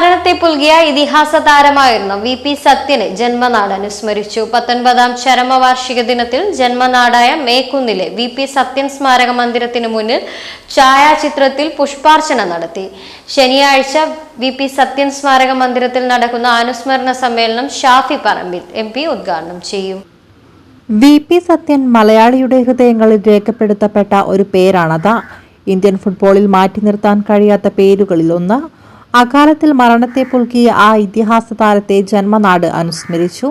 മരണത്തെ പുൽകിയ ഇതിഹാസ താരമായിരുന്ന V P സത്യന് ജന്മനാട് അനുസ്മരിച്ചു പത്തൊൻപതാം ചരമവാർഷിക ദിനത്തിൽ ജന്മനാടായ മേക്കുന്നിലെ വി പി സത്യൻ സ്മാരക മന്ദിരത്തിന് മുന്നിൽ ഛായാചിത്രത്തിൽ പുഷ്പാർച്ചന നടത്തി. ശനിയാഴ്ച വി പി സത്യൻ സ്മാരക മന്ദിരത്തിൽ നടക്കുന്ന അനുസ്മരണ സമ്മേളനം ഷാഫി പറമ്പിൽ എം പി ഉദ്ഘാടനം ചെയ്യും. വി പി സത്യൻ മലയാളിയുടെ ഹൃദയങ്ങളിൽ രേഖപ്പെടുത്തപ്പെട്ട ഒരു പേരാണത്. ഇന്ത്യൻ ഫുട്ബോളിൽ മാറ്റി നിർത്താൻ കഴിയാത്ത പേരുകളിൽ ഒന്ന് അകാലത്തിൽ മരണത്തെ പുൽകിയ ആ ഇതിഹാസ താരത്തെ ജന്മനാട് അനുസ്മരിച്ചു.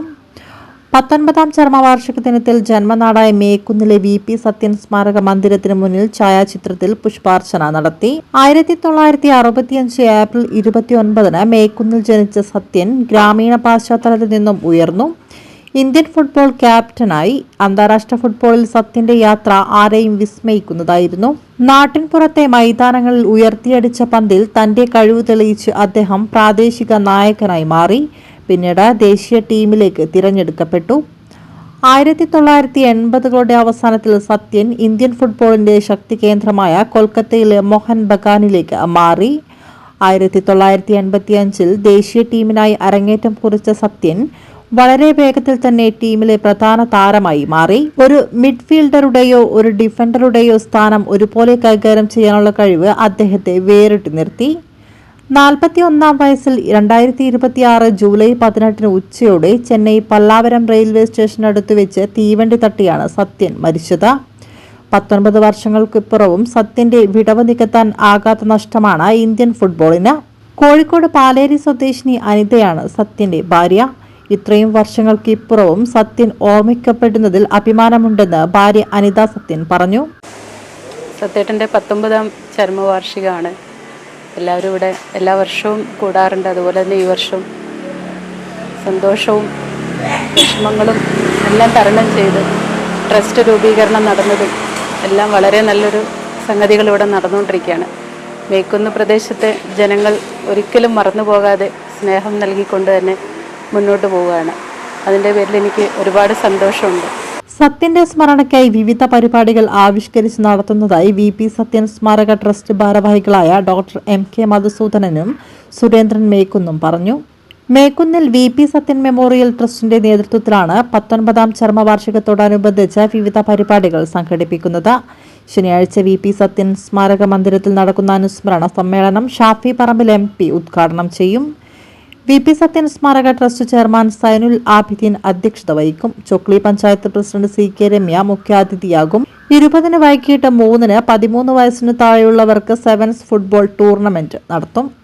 പത്തൊൻപതാം ചരമവാർഷിക ദിനത്തിൽ ജന്മനാടായ മേക്കുന്നിലെ വി പി സത്യൻ സ്മാരക മന്ദിരത്തിന് മുന്നിൽ ഛായാചിത്രത്തിൽ പുഷ്പാർച്ചന നടത്തി. ആയിരത്തി തൊള്ളായിരത്തി അറുപത്തിയഞ്ച് ഏപ്രിൽ ഇരുപത്തിയൊൻപതിന് മേക്കുന്നിൽ ജനിച്ച സത്യൻ ഗ്രാമീണ പാശ്ചാത്തലത്തിൽ നിന്നും ഉയർന്നു. ഇന്ത്യൻ ഫുട്ബോൾ ക്യാപ്റ്റനായി അന്താരാഷ്ട്ര ഫുട്ബോളിൽ സത്യന്റെ യാത്ര ആരെയും വിസ്മയിക്കുന്നതായിരുന്നു. നാട്ടിൻപുറത്തെ മൈതാനങ്ങളിൽ ഉയർത്തിയടിച്ച പന്തിൽ തന്റെ കഴിവ് തെളിയിച്ച് അദ്ദേഹം പ്രാദേശിക നായകനായി മാറി. പിന്നീട് ദേശീയ ടീമിലേക്ക് തിരഞ്ഞെടുക്കപ്പെട്ടു. ആയിരത്തി തൊള്ളായിരത്തി എൺപതുകളുടെ അവസാനത്തിൽ സത്യൻ ഇന്ത്യൻ ഫുട്ബോളിന്റെ ശക്തി കേന്ദ്രമായ കൊൽക്കത്തയിലെ മോഹൻ ബഗാനിലേക്ക് മാറി. ആയിരത്തി തൊള്ളായിരത്തി എൺപത്തി അഞ്ചിൽ ദേശീയ ടീമിനായി അരങ്ങേറ്റം കുറിച്ച സത്യൻ വളരെ വേഗത്തിൽ തന്നെ ടീമിലെ പ്രധാന താരമായി മാറി. ഒരു മിഡ്ഫീൽഡറുടെയോ ഒരു ഡിഫൻഡറുടെയോ സ്ഥാനം ഒരുപോലെ കൈകാര്യം ചെയ്യാനുള്ള കഴിവ് അദ്ദേഹത്തെ വേറിട്ട് നിർത്തി. നാൽപ്പത്തി ഒന്നാം വയസ്സിൽ രണ്ടായിരത്തി ഇരുപത്തി ആറ് ജൂലൈ പതിനെട്ടിന് ഉച്ചയോടെ ചെന്നൈ പല്ലാവരം റെയിൽവേ സ്റ്റേഷനടുത്ത് വെച്ച് തീവണ്ടി തട്ടിയാണ് സത്യൻ മരിച്ചത്. പത്തൊൻപത് വർഷങ്ങൾക്കിപ്പുറവും സത്യന്റെ വിടവ് നികത്താൻ ആകാത്ത നഷ്ടമാണ് ഇന്ത്യൻ ഫുട്ബോളിന്. കോഴിക്കോട് പാലേരി സ്വദേശിനി അനിതയാണ് സത്യന്റെ ഭാര്യ. ഇത്രയും വർഷങ്ങൾക്ക് ഇപ്പുറവും സത്യൻ ഓർമ്മിക്കപ്പെടുന്നതിൽ അഭിമാനമുണ്ടെന്ന് ഭാര്യ അനിത സത്യൻ പറഞ്ഞു. സത്യേട്ടന്റെ പത്തൊമ്പതാം ചരമവാർഷികമാണ്. എല്ലാവരും ഇവിടെ എല്ലാ വർഷവും കൂടാറുണ്ട്. അതുപോലെ തന്നെ ഈ വർഷം സന്തോഷവും വിഷമങ്ങളും എല്ലാം തരണം ചെയ്ത് ട്രസ്റ്റ് രൂപീകരണം നടന്നതും എല്ലാം വളരെ നല്ലൊരു സംഗതികൾ ഇവിടെ നടന്നുകൊണ്ടിരിക്കുകയാണ്. മേക്കുന്ന് പ്രദേശത്തെ ജനങ്ങൾ ഒരിക്കലും മറന്നു പോകാതെ സ്നേഹം നൽകിക്കൊണ്ട് തന്നെ മുന്നോട്ട് പോവുകയാണ്. അതിന്റെ പേരിൽ എനിക്ക് ഒരുപാട് സന്തോഷമുണ്ട്. സത്യന്റെ സ്മരണയ്ക്കായി വിവിധ പരിപാടികൾ ആവിഷ്കരിച്ച് നടത്തുന്നതായി വി പി സത്യൻ സ്മാരക ട്രസ്റ്റ് ഭാരവാഹികളായ ഡോക്ടർ എം കെ മധുസൂദനനും സുരേന്ദ്രൻ മേക്കുന്നും പറഞ്ഞു. മേക്കുന്നിൽ വി പി സത്യൻ മെമ്മോറിയൽ ട്രസ്റ്റിന്റെ നേതൃത്വത്തിലാണ് പത്തൊൻപതാം ചർമ്മവാർഷികത്തോടനുബന്ധിച്ച് വിവിധ പരിപാടികൾ സംഘടിപ്പിക്കുന്നത്. ശനിയാഴ്ച വി പി സത്യൻ സ്മാരക മന്ദിരത്തിൽ നടക്കുന്ന അനുസ്മരണ സമ്മേളനം ഷാഫി പറമ്പിൽ എം പി ഉദ്ഘാടനം ചെയ്യും. വി പി സത്യൻ സ്മാരക ട്രസ്റ്റ് ചെയർമാൻ സൈനുൽ ആബിദീൻ അധ്യക്ഷത വഹിക്കും. Chokli panchayat president C K Ramya മുഖ്യാതിഥിയാകും. ഇരുപതിന് വൈകിട്ട് മൂന്നിന് പതിമൂന്ന് വയസ്സിന് താഴെയുള്ളവർക്ക് സെവൻസ് ഫുട്ബോൾ ടൂർണമെന്റ് നടത്തും.